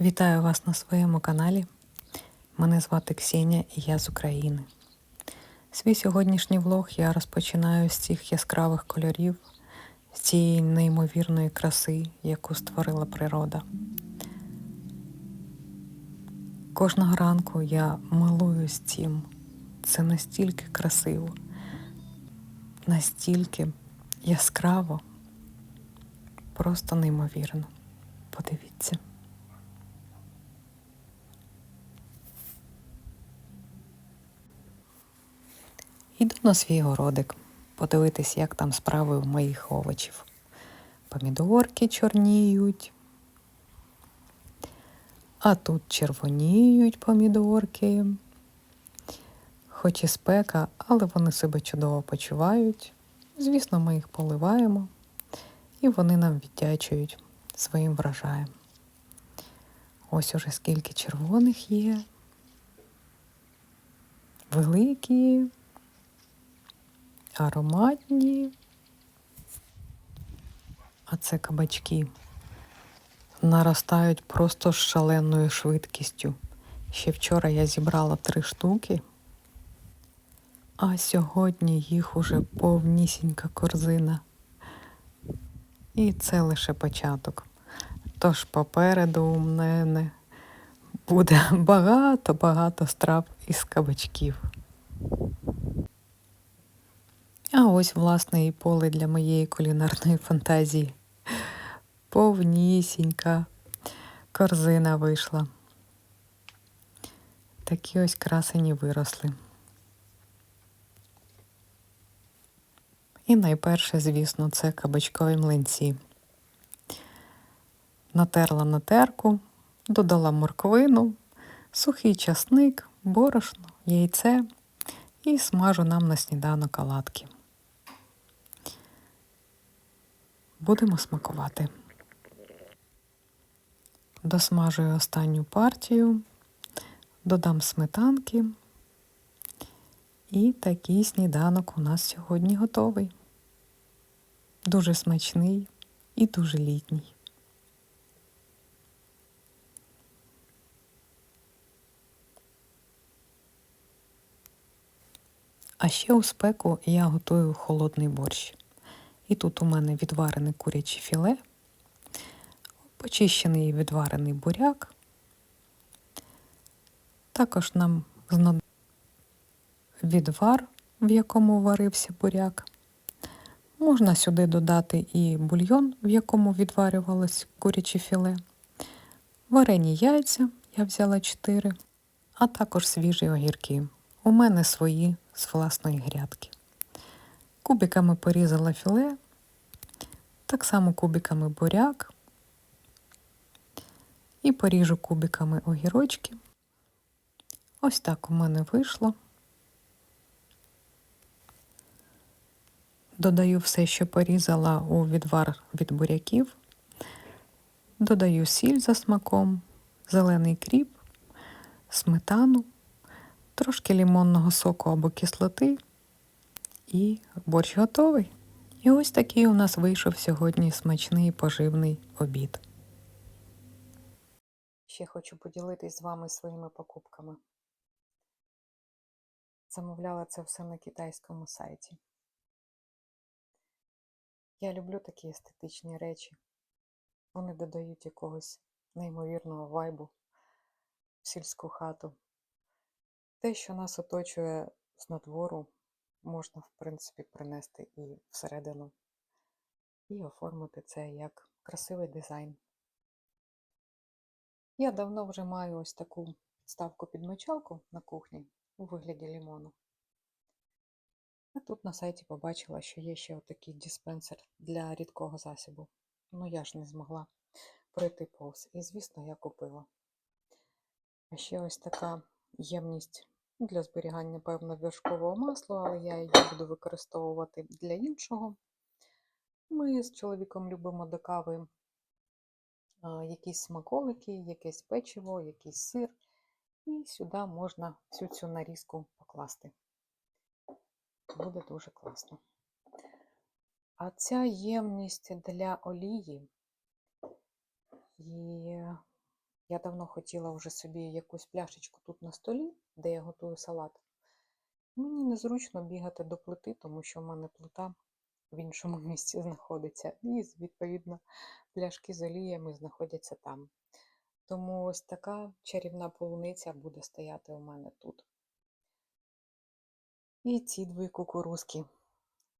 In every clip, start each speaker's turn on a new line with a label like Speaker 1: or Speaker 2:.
Speaker 1: Вітаю вас на своєму каналі. Мене звати Ксенія і я з України. Свій сьогоднішній влог я розпочинаю з цих яскравих кольорів, з цієї неймовірної краси, яку створила природа. Кожного ранку я милуюсь цим. Це настільки красиво, настільки яскраво, просто неймовірно. Подивіться. Іду на свій городик, подивитись, як там справи у моїх овочів. Помідорки чорніють, а тут червоніють помідорки. Хоч і спека, але вони себе чудово почувають. Звісно, ми їх поливаємо, і вони нам віддячують своїм врожаєм. Ось уже скільки червоних є. Великі, ароматні. А це кабачки наростають просто з шаленою швидкістю. Ще вчора я зібрала три штуки, а сьогодні їх уже повнісінька корзина. І це лише початок. Тож попереду у мене буде багато-багато страв із кабачків. А ось, власне, і поле для моєї кулінарної фантазії. Повнісінька корзина вийшла. Такі ось красені виросли. І найперше, звісно, це кабачкові млинці. Натерла на терку, додала морквину, сухий часник, борошно, яйце і смажу нам на сніданок оладки. Будемо смакувати. Досмажую останню партію, додам сметанки. І такий сніданок у нас сьогодні готовий. Дуже смачний і дуже літній. А ще у спеку я готую холодний борщ. І тут у мене відварене куряче філе, почищений відварений буряк. Також нам знадобиться відвар, в якому варився буряк. Можна сюди додати і бульйон, в якому відварювалось куряче філе, варені яйця, я взяла 4, а також свіжі огірки. У мене свої з власної грядки. Кубиками порізала філе, так само кубиками буряк і поріжу кубиками огірочки. Ось так у мене вийшло. Додаю все, що порізала у відвар від буряків. Додаю сіль за смаком, зелений кріп, сметану, трошки лімонного соку або кислоти, і борщ готовий. І ось такий у нас вийшов сьогодні смачний поживний обід. Ще хочу поділитись з вами своїми покупками. Замовляла це все на китайському сайті. Я люблю такі естетичні речі. Вони додають якогось неймовірного вайбу в сільську хату. Те, що нас оточує з надвору, можна, в принципі, принести і всередину, і оформити це як красивий дизайн. Я давно вже маю ось таку ставку під мочалку на кухні у вигляді лімону. А тут на сайті побачила, що є ще отакий диспенсер для рідкого засобу. Ну я ж не змогла пройти повз. І, звісно, я купила. А ще ось така ємність для зберігання, певно, вершкового масла, але я її буду використовувати для іншого. Ми з чоловіком любимо до кави якісь смаколики, якесь печиво, якийсь сир. І сюди можна всю цю нарізку покласти. Буде дуже класно. А ця ємність для олії і Я давно хотіла вже собі якусь пляшечку тут на столі, де я готую салат. Мені незручно бігати до плити, тому що в мене плита в іншому місці знаходиться. І, відповідно, пляшки з оліями знаходяться там. Тому ось така чарівна полуниця буде стояти у мене тут. І ці дві кукурузки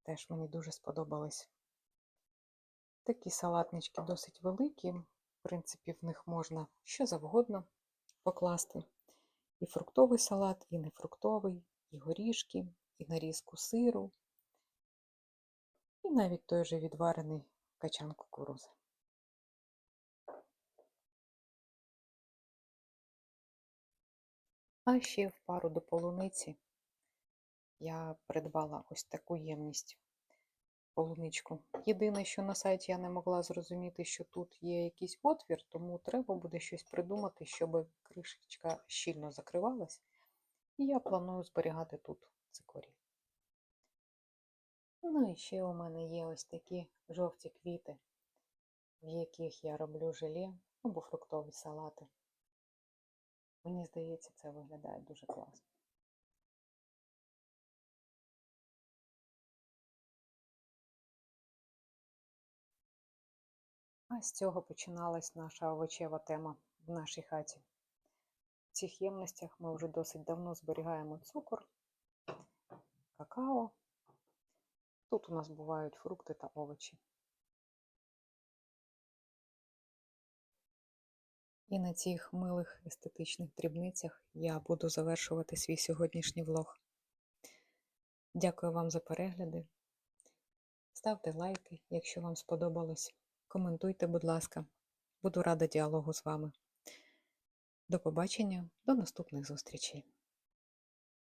Speaker 1: теж мені дуже сподобались. Такі салатнички досить великі. В принципі, в них можна що завгодно покласти. І фруктовий салат, і нефруктовий, і горішки, і нарізку сиру, і навіть той же відварений качан кукурузи. А ще в пару до полуниці я придбала ось таку ємність полуничку. Єдине, що на сайті я не могла зрозуміти, що тут є якийсь отвір, тому треба буде щось придумати, щоб кришечка щільно закривалась. І я планую зберігати тут цикорій. Ну і ще у мене є ось такі жовті квіти, в яких я роблю желе або фруктові салати. Мені здається, це виглядає дуже класно. З цього починалась наша овочева тема в нашій хаті. В цих ємностях ми вже досить давно зберігаємо цукор, какао. Тут у нас бувають фрукти та овочі. І на цих милих естетичних дрібницях я буду завершувати свій сьогоднішній влог. Дякую вам за перегляди. Ставте лайки, якщо вам сподобалось. Коментуйте, будь ласка. Буду рада діалогу з вами. До побачення, до наступних зустрічей!